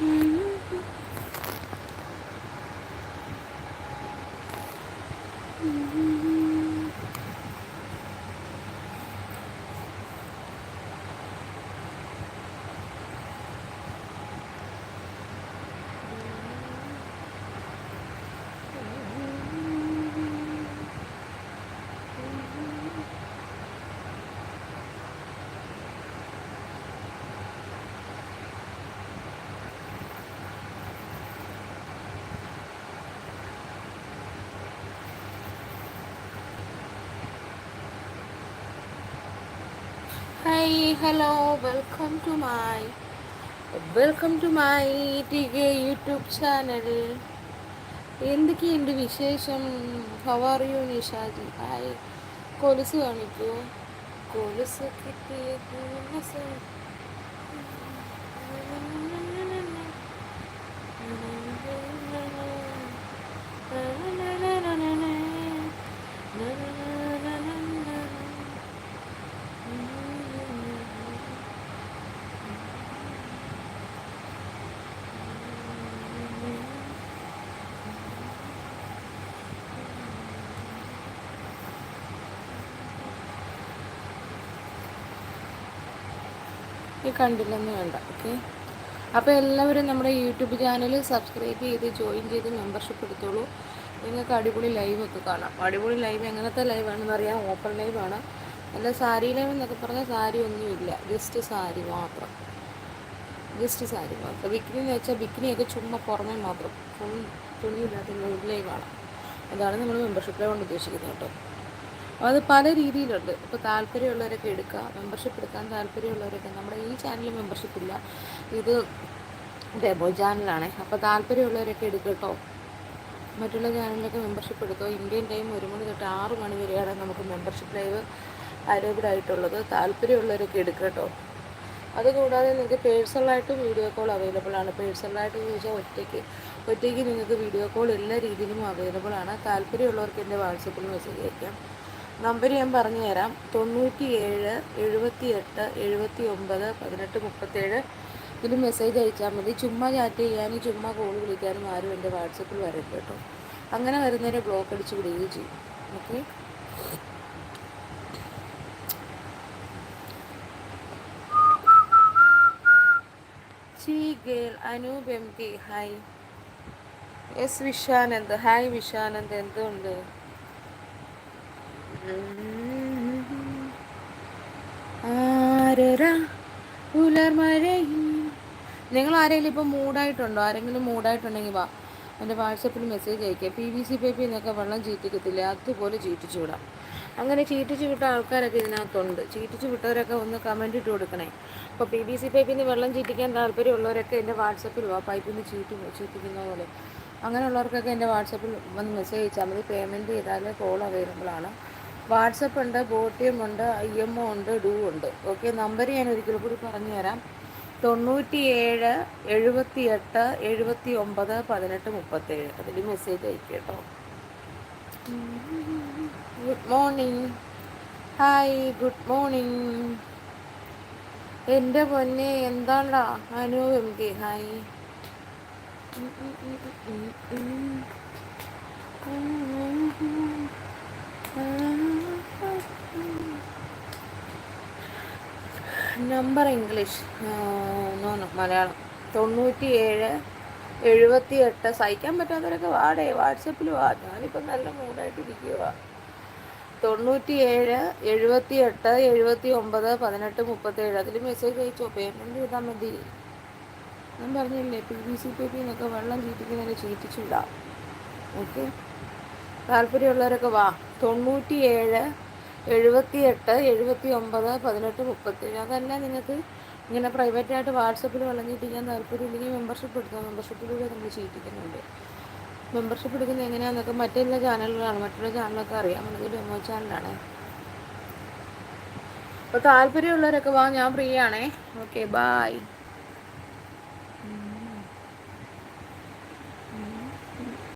嗯。hi hello welcome to my welcome to my T K YouTube channel എന്തൊക്കെയുണ്ട് വിശേഷം? How are you Nishaji hi കൊലുസ് കാണിക്കൂ. കൊലുസ് കിട്ടിയ ഈ കണ്ടില്ലെന്ന് വേണ്ട ഓക്കെ അപ്പോൾ എല്ലാവരും നമ്മുടെ യൂട്യൂബ് ചാനൽ സബ്സ്ക്രൈബ് ചെയ്ത് ജോയിൻ ചെയ്ത് മെമ്പർഷിപ്പ് എടുത്തോളൂ. നിങ്ങൾക്ക് അടിപൊളി ലൈവ് ഒക്കെ കാണാം. അടിപൊളി ലൈവ് എങ്ങനത്തെ ലൈവാണെന്ന് അറിയാം. ഓപ്പൺ ലൈവാണ് അല്ല സാരി ലൈവ് എന്നൊക്കെ പറഞ്ഞാൽ സാരി ഒന്നുമില്ല. ജസ്റ്റ് സാരി മാത്രം. ജസ്റ്റ് സാരി മാത്രം. ബിക്കിനി എന്ന് വെച്ചാൽ ബിക്കിനിയൊക്കെ ചുമ്മാ പുറമേ മാത്രം. ഫുൾ തുണിയില്ലാത്ത ലൈവ് ലൈവാണ് അതാണ് നമ്മൾ മെമ്പർഷിപ്പ് ലൈവ് കൊണ്ട് ഉദ്ദേശിക്കുന്നത് കേട്ടോ. അത് പല രീതിയിലുണ്ട്. ഇപ്പോൾ താല്പര്യമുള്ളവരൊക്കെ എടുക്കുക മെമ്പർഷിപ്പ് എടുക്കാൻ താല്പര്യമുള്ളവരൊക്കെ. നമ്മുടെ ഈ ചാനലിൽ മെമ്പർഷിപ്പ് ഇല്ല. ഇത് ഡെബോ ചാനലാണ് അപ്പോൾ താല്പര്യമുള്ളവരൊക്കെ എടുക്കട്ടോ കേട്ടോ മറ്റുള്ള ചാനലിലൊക്കെ മെമ്പർഷിപ്പ് എടുക്കുക ഇന്ത്യൻ ടൈം ഒരു മണി തൊട്ട് ആറ് മണി വരെയാണ് നമുക്ക് മെമ്പർഷിപ്പ് ലൈവ് അലോബ്ഡ് ആയിട്ടുള്ളത്. താല്പര്യമുള്ളവരൊക്കെ എടുക്കട്ടോ കേട്ടോ അതുകൂടാതെ നിങ്ങൾക്ക് പേഴ്സണലായിട്ട് വീഡിയോ കോൾ അവൈലബിൾ ആണ്. പേഴ്സണലായിട്ട് ചോദിച്ചാൽ ഒറ്റയ്ക്ക്. ഒറ്റയ്ക്ക് നിങ്ങൾക്ക് വീഡിയോ കോൾ എല്ലാ രീതിയിലും അവൈലബിൾ ആണ്. താല്പര്യമുള്ളവർക്ക് എന്റെ വാട്സപ്പിൽ മെസ്സേജ് അയക്കാം. നമ്പർ ഞാൻ പറഞ്ഞു തരാം തൊണ്ണൂറ്റി ഏഴ് എഴുപത്തി എട്ട് എഴുപത്തി ഒമ്പത് പതിനെട്ട് മുപ്പത്തേഴ്. ഇതിൽ മെസ്സേജ് അയച്ചാൽ മതി. ചുമ്മാ ചാറ്റ് ചെയ്യാനും ചുമ്മാ കോൾ വിളിക്കാനും ആരും എന്റെ വാട്സപ്പിൽ വരരുത് കേട്ടോ. അങ്ങനെ വരുന്നതിന് ബ്ലോക്ക് അടിച്ച് വിടുകയും ചെയ്യും. Okay Anoop M K hi S Vishanand hi Vishanand എന്തുണ്ട്? നിങ്ങൾ ആരെങ്കിലും ഇപ്പോൾ മൂഡായിട്ടുണ്ടോ? ആരെങ്കിലും മൂഡായിട്ടുണ്ടെങ്കിൽ വാ. എന്റെ വാട്സപ്പിൽ മെസ്സേജ് അയക്കുക പി വി സി പേപ്പി എന്നൊക്കെ വെള്ളം ചീറ്റിക്കത്തില്ല? അതുപോലെ ചീറ്റിച്ചു വിടാം. അങ്ങനെ ചീറ്റിച്ചു വിട്ട ആൾക്കാരൊക്കെ ഇതിനകത്തുണ്ട്. ചീറ്റിച്ചു വിട്ടവരൊക്കെ ഒന്ന് കമന്റ് ഇട്ട് കൊടുക്കണേ. അപ്പോൾ പി വി സി പേപ്പിൽ നിന്ന് വെള്ളം ചീറ്റിക്കാൻ താല്പര്യമുള്ളവരൊക്കെ എന്റെ വാട്സപ്പിൽ വാ. പൈപ്പിൽ നിന്ന് ചീറ്റി ചീറ്റിക്കുന്ന പോലെ. അങ്ങനെയുള്ളവർക്കൊക്കെ എന്റെ വാട്സപ്പിൽ വന്ന് മെസ്സേജ് അയച്ചാൽ മതി. പേയ്മെന്റ് ചെയ്താൽ കോൾ അവൈലബിൾ ആണ്. വാട്സപ്പ് ഉണ്ട് ബോട്ടിയം ഉണ്ട് ഐ എം ഒ ഉണ്ട് ഡൂ ഉണ്ട്. ഓക്കെ നമ്പർ ഞാൻ ഒരിക്കൽ കൂടി പറഞ്ഞു തരാം തൊണ്ണൂറ്റി ഏഴ് എഴുപത്തി എട്ട് എഴുപത്തി ഒമ്പത് പതിനെട്ട് മുപ്പത്തേഴ്. അതിൽ മെസ്സേജ് അയക്കുക കേട്ടോ good morning hi good morning എന്റെ പൊന്നെ എന്താണ്ടാ? Anu M K hi number English Malayalam തൊണ്ണൂറ്റി ഏഴ് എഴുപത്തി എട്ട് സഹിക്കാൻ പറ്റാത്തവരൊക്കെ വാടേ. വാട്സപ്പിൽ വാ. ഞാനിപ്പോൾ നല്ല മൂടായിട്ടിരിക്കുക തൊണ്ണൂറ്റി ഏഴ് എഴുപത്തി എട്ട് എഴുപത്തി ഒമ്പത് പതിനെട്ട് മുപ്പത്തേഴ്. അതിൽ മെസ്സേജ് അയച്ചോ? പേയ്മെന്റ് ചെയ്താൽ മതി. ഞാൻ പറഞ്ഞില്ലേ P V C P P എന്നൊക്കെ വെള്ളം ചീറ്റിക്കുന്നതിന് ചീറ്റിച്ചിടാം. ഓക്കെ താല്പര്യമുള്ളവരൊക്കെ വാ. തൊണ്ണൂറ്റി ഏഴ് എഴുപത്തി ഒമ്പത് പതിനെട്ട് മുപ്പത്തേഴ്. അതല്ല നിങ്ങൾക്ക് ഇങ്ങനെ പ്രൈവറ്റായിട്ട് വാട്സപ്പിൽ വളഞ്ഞിട്ടിരിക്കാൻ താല്പര്യമില്ലെങ്കിൽ മെമ്പർഷിപ്പ് എടുക്കുക മെമ്പർഷിപ്പിലൂടെ നമ്മൾ ചെയ്യിപ്പിക്കുന്നുണ്ട്. മെമ്പർഷിപ്പ് എടുക്കുന്നത് എങ്ങനെയാണെന്നൊക്കെ മറ്റെല്ലാ ചാനലുകളാണ്. മറ്റുള്ള ചാനലൊക്കെ അറിയാം. നമുക്ക് ഡെമോ ചാനലാണ് അപ്പോൾ താല്പര്യമുള്ളവരൊക്കെ വാ ഞാൻ ഫ്രീ ആണേ. Okay bye